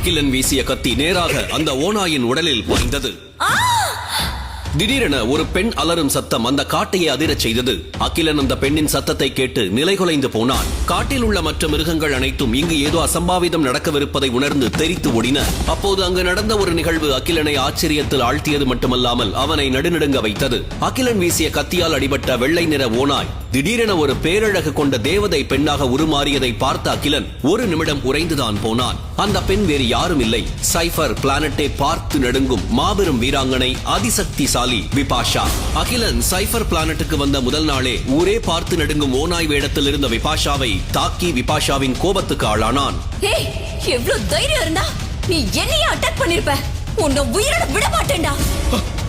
அகிலன் வீசிய கத்தி நேராக அந்த ஓநாயின் உடலில் பாய்ந்தது. திடீரென ஒரு பெண் அலறும் சத்தம் அந்த காட்டையே அதிரச் செய்தது. அகிலன் அந்த பெண்ணின் சத்தத்தை கேட்டு நிலைகுலைந்து போனான். காட்டில் உள்ள மற்ற மிருகங்கள் அனைத்தும் இங்கு ஏதோ அசம்பாவிதம் நடக்கவிருப்பதை உணர்ந்து தெரித்து ஓடின. அப்போது அங்கு நடந்த ஒரு நிகழ்வு அகிலனை ஆச்சரியத்தில் ஆழ்த்தியது மட்டுமல்லாமல் அவனை நடுநடுங்க வைத்தது. அகிலன் வீசிய கத்தியால் அடிபட்ட வெள்ளை நிற ஓனாய் திடீரென ஒரு பேரழகு கொண்ட தேவதை பெண்ணாக உருமாறியதை பார்த்த அகிலன் ஒரு நிமிடம் உறைந்துதான் போனான். அந்த பெண் வேறு யாரும் இல்லை. சைஃபர் பிளானட்டை பார்த்து நடுங்கும் மாபெரும் வீராங்கனை அதிசக்திசாலி விபாஷா. அகிலன் சைஃபர் பிளானட்டுக்கு வந்த முதல் நாளே ஊரே பார்த்து நடுங்கும் ஓநாய் வேடத்தில் இருந்த விபாஷாவை தாக்கி விபாஷாவின் கோபத்துக்கு ஆளானான். ஏய் எவ்வளவு தைரியம் இருந்தா? நீ என்னைய அட்டாக் பண்ணிருப்ப. உன்னை உயிரோட விட மாட்டேன்டா.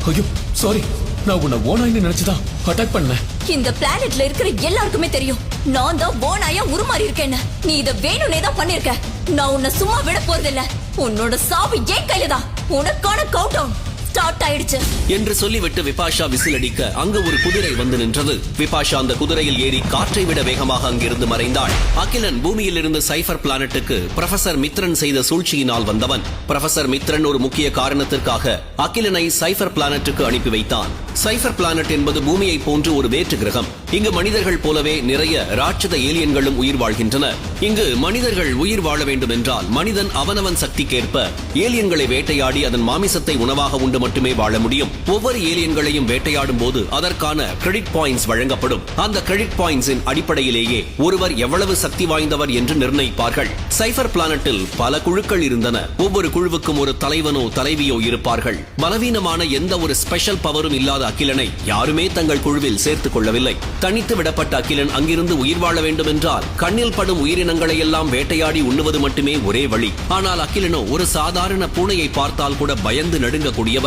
ஐயோ சாரி நான் உன்னை ஓனாயின்னு நினைச்சுதான் அட்டாக் பண்ணேன் இந்த பிளானட்ல இருக்கிற எல்லாருக்குமே தெரியும். நான் தான் போனாயா உருமாறி இருக்கேன்னு. நீ இத வேணும்னே தான் பண்ணிருக்க. நான் உன்னை சும்மா விட போறதில்ல. உன்னோட சாவு ஏன் கையில தான். உனக்கான கவுண்ட் டவுன் ஸ்டார்ட் ஆயிடுச்சு. என்று சொல்லிவிட்டு விபாஷா விசிலடிக்க அங்கு ஒரு குதிரை வந்து நின்றது. விபாஷா அந்த குதிரையில் ஏறி காற்றை விட வேகமாக அங்கிருந்து மறைந்தாள். அகிலன் பூமியில் இருந்து சைபர் பிளானட்டுக்கு ப்ரொஃபசர் மித்ரன் செய்த சூழ்ச்சியினால் வந்தவன். ப்ரொஃபசர் மித்ரன் ஒரு முக்கிய காரணத்திற்காக அகிலனை சைபர் பிளானட்டுக்கு அனுப்பி வைத்தான். சைபர் பிளானட் என்பது பூமியை போன்று ஒரு வேற்று கிரகம். இங்கு மனிதர்கள் போலவே நிறைய ராட்சத ஏலியன்களும் உயிர் வாழ்கின்றன. இங்கு மனிதர்கள் உயிர் வாழ வேண்டும் என்றால் மனிதன் அவனவன் சக்திக்கேற்ப ஏலியன்களை வேட்டையாடி அதன் மாமிசத்தை உணவாக உண்டு மட்டுமே வாழ முடியும். ஒவ்வொரு ஏலியன்களையும் வேட்டையாடும் போது அதற்கான கிரெடிட் பாயிண்ட்ஸ் வழங்கப்படும். அந்த கிரெடிட் பாயிண்ட்ஸின் அடிப்படையிலேயே ஒருவர் எவ்வளவு சக்தி வாய்ந்தவர் என்று நிர்ணயிப்பார்கள். சைபர் பிளானட்டில் பல குழுக்கள் இருந்தன. ஒவ்வொரு குழுவுக்கும் ஒரு தலைவனோ தலைவியோ இருப்பார்கள். பலவீனமான எந்த ஒரு ஸ்பெஷல் பவரும் இல்லாத அகிலனை யாருமே தங்கள் குழுவில் சேர்த்துக் கொள்ளவில்லை. தனித்து விடப்பட்ட அகிலன் அங்கிருந்து உயிர் வாழ வேண்டும் என்றால் கண்ணில் படும் உயிரினங்களை எல்லாம் வேட்டையாடி உண்ணுவது மட்டுமே ஒரே வழி. ஆனால் அகிலனோ ஒரு சாதாரண பூனையை பார்த்தால் கூட பயந்து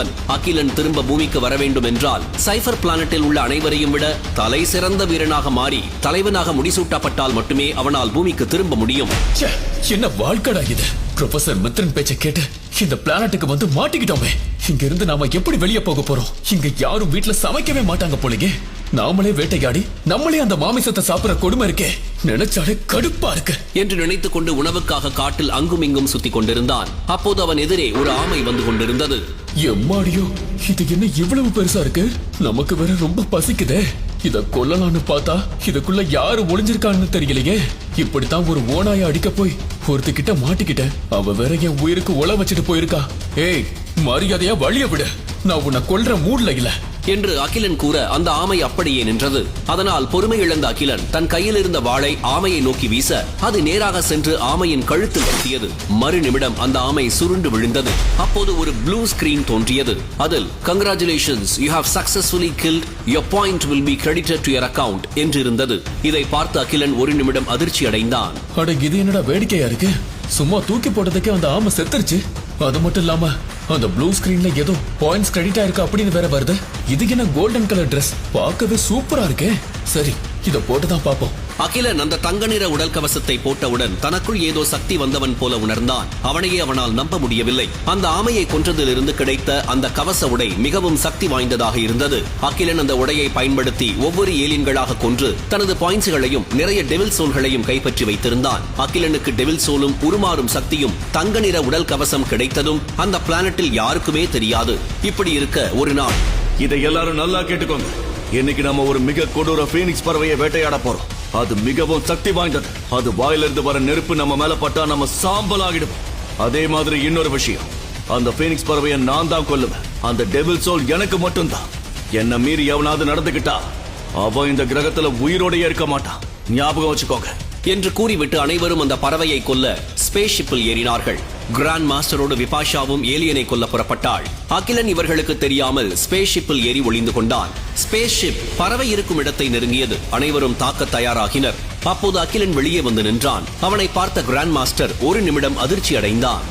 நடுங்கக்கூடியவன் அகிலன் திரும்ப பூமிக்கு வர வேண்டும் என்றால் சைஃபர் பிளானட்டில் உள்ள அனைவரையும் விட தலை சிறந்த வீரனாக மாறி தலைவனாக முடிசூட்டப்பட்டால் மட்டுமே அவனால் பூமிக்கு திரும்ப முடியும். ச்சே, என்ன வாழ்க்கடா இது? ப்ரொஃபசர் மித்ரன் பேச்சை கேட்டு இந்த பிளானட்டுக்கு வந்து மாட்டிக்கிட்டோமே. இங்க இருந்து நாம எப்படி வெளியே போக போறோம்? இங்க யாரும் வீட்டுல சமைக்கவே மாட்டாங்க போலீங்க நாமளே வேட்டையாடி நம்மளே அந்த மாமிசத்தை சாப்பிடுற கொடுமை இருக்கே. நினைச்சாலே கடுப்பா இருக்கு. என்று நினைத்துக் கொண்டு உணவுக்காக காட்டில் அங்கும் இங்கும் சுத்திக் கொண்டிருந்தான். அப்போது அவன் எதிரே ஒரு ஆமை வந்து கொண்டிருந்தது. எம்மாடியோ இது என்ன இவ்வளவு பெருசா இருக்கு? நமக்கு வேற ரொம்ப பசிக்குதே. இத கொல்லலாம்னு பார்த்தா இதுக்குள்ள யாரு ஒளிஞ்சிருக்கான்னு தெரியலையே. இப்படித்தான் ஒரு ஓனாய அடிக்க போய் ஒருத்திக்கிட்ட மாட்டிக்கிட்டேன். அவ வேற என் உயிருக்கு உல வச்சுட்டு போயிருக்கா. ஏய் மரியாதையா வழிய விடு. நான் உன்னை கொல்ற மூட்ல இல்ல. என்று அகிலன் கூற அந்த ஆமை அப்படியே நின்றது. அதனால் பொறுமை இழந்த அகிலன் தன் கையில் இருந்த வாளை ஆமையை நோக்கி வீச அது நேராக சென்று ஆமையின் கழுத்தில் குத்தியது மறு நிமிடம் அந்த ஆமை சுருண்டு விழுந்தது. அப்போது ஒரு ப்ளூ ஸ்கிரீன் தோன்றியது. அதில் congratulations you have successfully killed your point will be credited to your account என்று இருந்தது இதை பார்த்து அகிலன் ஒரு நிமிடம் அதிர்ச்சி அடைந்தான். அட இது என்னடா வேடிக்கையா இருக்கு? சும்மா தூக்கி போட்டதுக்கே அந்த ஆமை செத்துருச்சு. அது மட்டும் இல்லாம அந்த ப்ளூ ஸ்கிரீன்ல ஏதோ பாயிண்ட்ஸ் கிரெடிட் ஆயிருக்கு அப்படின்னு வேற வருது. இது என்ன கோல்டன் கலர் ட்ரெஸ் பார்க்கவே சூப்பரா இருக்கே. சரி இத போட்டுதான் பாப்போம் அகிலன் அந்த தங்க நிற உடல் கவசத்தை போட்டவுடன் தனக்குள் ஏதோ சக்தி வந்தவன் போல உணர்ந்தான். அவனையே அவனால் நம்ப முடியவில்லை. அந்த ஆமையை கொன்றதிலிருந்து கிடைத்த அந்த கவச உடை மிகவும் சக்தி வாய்ந்ததாக இருந்தது. அகிலன் அந்த உடையை பயன்படுத்தி ஒவ்வொரு ஏலியன்களாக கொன்று தனது பாயிண்ட்ஸ்களையும் நிறைய டெவில் சோல்களையும் கைப்பற்றி வைத்திருந்தான். அகிலனுக்கு டெவில் சோலும் உருமாறும் சக்தியும் தங்க நிற உடல் கவசம் கிடைத்ததும் அந்த பிளானட்டில் யாருக்குமே தெரியாது. இப்படி இருக்க ஒரு நாள். இதை எல்லாரும் நல்லா கேட்டுக்கோங்க. இன்னைக்கு நம்ம ஒரு மிக கொடூர பீனிக்ஸ் பறவையை வேட்டையாட போறோம். அது மிகவும் சக்தி வாய்ந்தது. அது வாயிலிருந்து வர நெருப்பு நம்ம மேல பட்டா நம்ம சாம்பல் ஆகிடும் அதே மாதிரி இன்னொரு விஷயம். அந்த பீனிக்ஸ் பறவையை நான் தான் கொல்லுவேன். அந்த டெபிள் சோல் எனக்கு மட்டும்தான். என்ன மீறி எவனாவது நடந்துகிட்டா அவன் இந்த கிரகத்துல உயிரோடய இருக்க மாட்டான். ஞாபகம் வச்சுக்கோங்க. என்று கூறிவிட்டு அனைவரும் அந்த பறவையை கொல்ல ஸ்பேஸ் ஷிப்பில் ஏறினார்கள். கிராண்ட் மாஸ்டரோடு விபாஷாவும் ஏலியனை கொல்ல புறப்பட்டாள். அகிலன் இவர்களுக்கு தெரியாமல் ஸ்பேஸ் ஷிப்பில் ஏறி ஒளிந்து கொண்டான். ஸ்பேஸ் ஷிப் பறவை இருக்கும் இடத்தை நெருங்கியது. அனைவரும் தாக்க தயாராகினர். அப்போது அகிலன் வெளியே வந்து நின்றான். அவனை பார்த்த கிராண்ட் மாஸ்டர் ஒரு நிமிடம் அதிர்ச்சி அடைந்தான்.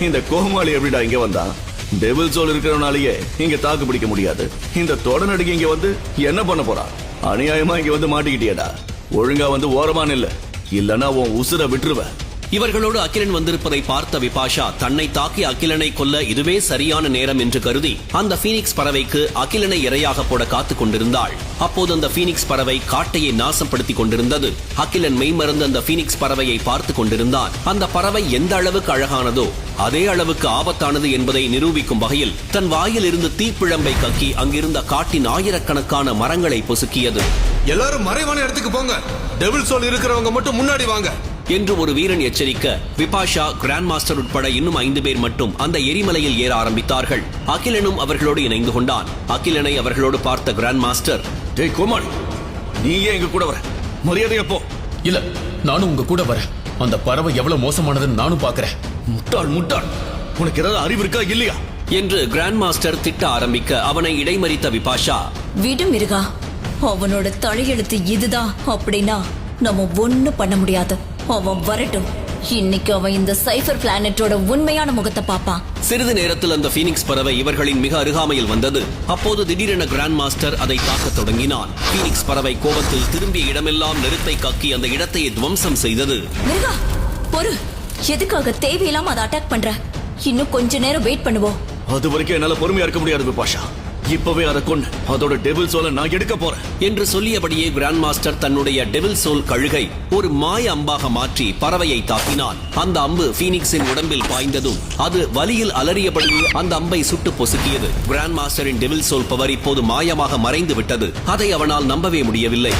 இந்த கோமாளி எப்படிடா இங்க வந்தான் டெவில் சோல் இருக்கிறவனாலேயே இங்க தாக்கு பிடிக்க முடியாது. இந்த தொடநடுக்கு இங்க வந்து என்ன பண்ண போறா? அநியாயமா இங்க வந்து மாட்டிக்கிட்டியடா. ஒழுங்கா வந்து ஓரமான இல்ல. இல்லனா உன் உசுர விட்டுருவ. இவர்களோடு அகிலன் வந்திருப்பதை பார்த்த விபாஷா தன்னை தாக்கி அகிலனை கொல்ல இதுவே சரியான நேரம் என்று கருதி அந்த பீனிக்ஸ் பறவைக்கு அகிலனை இரையாக போட காத்துக் கொண்டிருந்தாள். அப்போது அந்த பீனிக்ஸ் பறவை காட்டையை நாசப்படுத்திக் கொண்டிருந்தது. அகிலன் மெய்மறந்து அந்த பீனிக்ஸ் பறவையை பார்த்து கொண்டிருந்தான். அந்த பறவை எந்த அளவுக்கு அழகானதோ அதே அளவுக்கு ஆபத்தானது என்பதை நிரூபிக்கும் வகையில் தன் வாயில் இருந்து தீப்பிழம்பை கக்கி அங்கிருந்த காட்டின் ஆயிரக்கணக்கான மரங்களை பொசுக்கியது. எல்லாரும் மறைவான இடத்துக்கு போங்க. டெவில் சோல் இருக்கிறவங்க மட்டும் முன்னாடி வாங்க. என்று ஒரு வீரன் எச்சரிக்க விபாஷா கிராண்ட் மாஸ்டர் உட்பட இன்னும் ஐந்து பேர் மட்டும் அந்த எரிமலையில் ஏற ஆரம்பித்தார்கள். அகிலனும் அவர்களோடு இணைந்து கொண்டான். அகிலனை அவர்களோடு பார்த்த கிராண்ட் மாஸ்டர் டேய் கோமாளி நீ ஏன் எங்க கூட வர? மரியாதையா போ. இல்ல நானும் உங்க கூட வரேன். அந்த பறவை எவ்வளவு மோசமானதுன்னு நானும் பாக்குறேன். முட்டாள் முட்டாள். உனக்கு ஏதாவது அறிவு இருக்கா இல்லையா? என்று கிராண்ட் மாஸ்டர் திட்ட ஆரம்பிக்க அவனை இடைமறித்த விபாஷா விடு மிருகா. அவனோட தலையெழுத்து இதுதான் அப்படின்னா நம்ம ஒண்ணு பண்ண முடியாது. அவன் வரட்டும். இன்னைக்கு அவன் இந்த சைஃபர் பிளானட்டோட உண்மையான முகத்தை பாப்பான் சிறிது நேரத்தில் அந்த பீனிக்ஸ் பறவை இவர்களின் மிக அருகாமையில் வந்தது. அப்போது திடீரென கிராண்ட் மாஸ்டர் அதை தாக்கத் தொடங்கினான். பீனிக்ஸ் பறவை கோபத்தில் திரும்பிய இடமெல்லாம் நெருப்பை கக்கி அந்த இடத்தையே துவம்சம் செய்தது. மிருகா பொறு. எதுக்காக தேவையில்லாம அதை அட்டாக் பண்ற? இன்னும் கொஞ்ச நேரம் வெயிட் பண்ணுவோம். அது வரைக்கும் என்னால பொறுமையா இருக்க முடியாது விபாஷா. இப்பவே அதை கொண்டு அதோட டெவில் சோலை நான் எடுக்க போறேன். என்று சொல்லியபடியே கிராண்ட் மாஸ்டர் தன்னுடைய டெவில் சோல் கழுகை ஒரு மாய அம்பாக மாற்றி பறவையை தாக்கினான். அந்த அம்பு பீனிக்ஸின் உடம்பில் பாய்ந்ததும் அது வலியில் அலறியபடியே அந்த அம்பை சுட்டு பொசுக்கியது. கிராண்ட் மாஸ்டரின் டெவில் சோல் பவர் இப்போது மாயமாக மறைந்து விட்டது அதை அவனால் நம்பவே முடியவில்லை.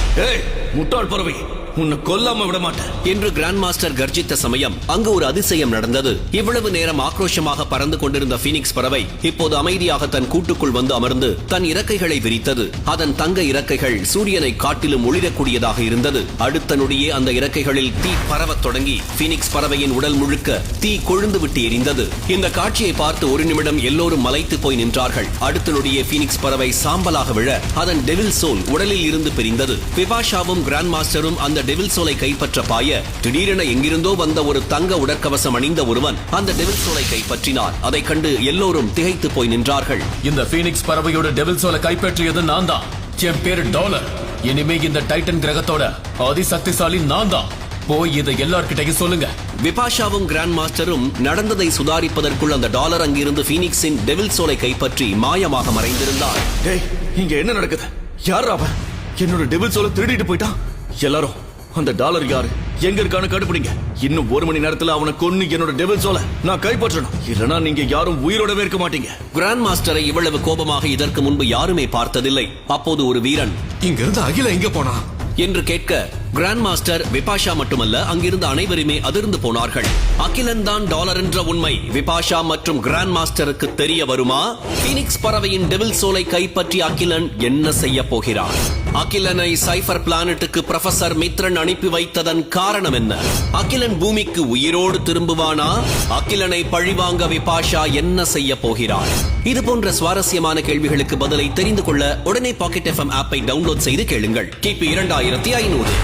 முட்டாள் பறவை. உன்னை கொல்லாம விட மாட்டேன். என்று கிராண்ட் மாஸ்டர் கர்ஜித்த சமயம். அங்கு ஒரு அதிசயம் நடந்தது. இவ்வளவு நேரம் ஆக்ரோஷமாக பறந்து கொண்டிருந்த பீனிக்ஸ் பறவை இப்போது அமைதியாக தன் கூட்டுக்குள் வந்து அமர்ந்து தன் இறக்கைகளை விரித்தது. அதன் தங்க இறக்கைகள் சூரியனை காட்டிலும் ஒளிரக்கூடியதாக இருந்தது. அடுத்த நொடியே அந்த இறக்கைகளில் தீ பரவத் தொடங்கி பீனிக்ஸ் பறவையின் உடல் முழுக்க தீ கொழுந்து விட்டு எரிந்தது. இந்த காட்சியை பார்த்து ஒரு நிமிடம் எல்லோரும் மலைத்து போய் நின்றார்கள். அடுத்த நொடியே பீனிக்ஸ் பறவை சாம்பலாக விழ அதன் டெவில் சோல் உடலில் இருந்து பிரிந்தது. விபாஷாவும் கிராண்ட் மாஸ்டரும் அந்த டெவில் சோலை கைப்பற்ற பாய திடீரென எங்கிருந்தோ வந்த ஒரு தங்க உடற்கவசம் அணிந்த ஒருவன் அந்த டெவில் சோலை கைப்பற்றினான். அதைக் கண்டு எல்லோரும் திகைத்து போய் நின்றார்கள். இந்த பீனிக்ஸ் பறவையோட டெவில் சோலை கைப்பற்றியது நான் தான். என் பேரு டாலர். இனிமே இந்த டைட்டன் கிரகத்தோட அதிசக்திசாலி நான் தான். போய் இதை எல்லார்கிட்டயும் சொல்லுங்க. விபாஷாவும் கிராண்ட் மாஸ்டரும் நடந்ததை சுதாரிப்பதற்குள் அந்த டாலர் அங்கிருந்து பீனிக்ஸின் டெவில் சோலை கைப்பற்றி மாயமாக மறைந்திருந்தார் டேய் இங்க என்ன நடக்குது? யார் அவன்? என்னோட டெவில் சோலை திருடிட்டு போயிட்டான். எல்லாரும் அந்த டாலர் யாரு? எங்க இருக்கான்னு கண்டுபிடிங்க. இன்னும் ஒரு மணி நேரத்துல அவனை கொன்னு என்னோட டெவில் சோலை. நான் கைப்பற்றணும். இல்லனா நீங்க யாரும் உயிரோடவே இருக்க மாட்டீங்க. கிராண்ட் மாஸ்டரை இவ்வளவு கோபமாக இதற்கு முன்பு யாருமே பார்த்ததில்லை. அப்போது ஒரு வீரன் இங்க இருந்து அகில எங்க போனா என்று கேட்க கிராண்ட் மாஸ்டர் விபாஷா மட்டுமல்ல அங்கிருந்த அனைவருமே அதிர்ந்து போனார்கள். அகிலன் தான் டாலர் என்ற உண்மை. விபாஷா மற்றும் கிராண்ட் மாஸ்டருக்கு தெரிய வருமா? பீனிக்ஸ் பறவையின் டெவில் சோலை கைப்பற்றி அகிலன் என்ன செய்ய போகிறார் அகிலனை சைபர் பிளானட்டுக்கு ப்ரொஃபசர் மித்ரன் அனுப்பி வைத்ததன் காரணம் என்ன? அகிலன் பூமிக்கு உயிரோடு திரும்புவானா? அகிலனை பழிவாங்க விபாஷா என்ன செய்ய போகிறார் இது போன்ற சுவாரஸ்யமான கேள்விகளுக்கு பதிலை தெரிந்து கொள்ள உடனே பாக்கெட் எஃப்எம் ஆப்பை டவுன்லோட் செய்து கேளுங்கள். கிபி இரண்டாயிரத்தி ஐநூறு.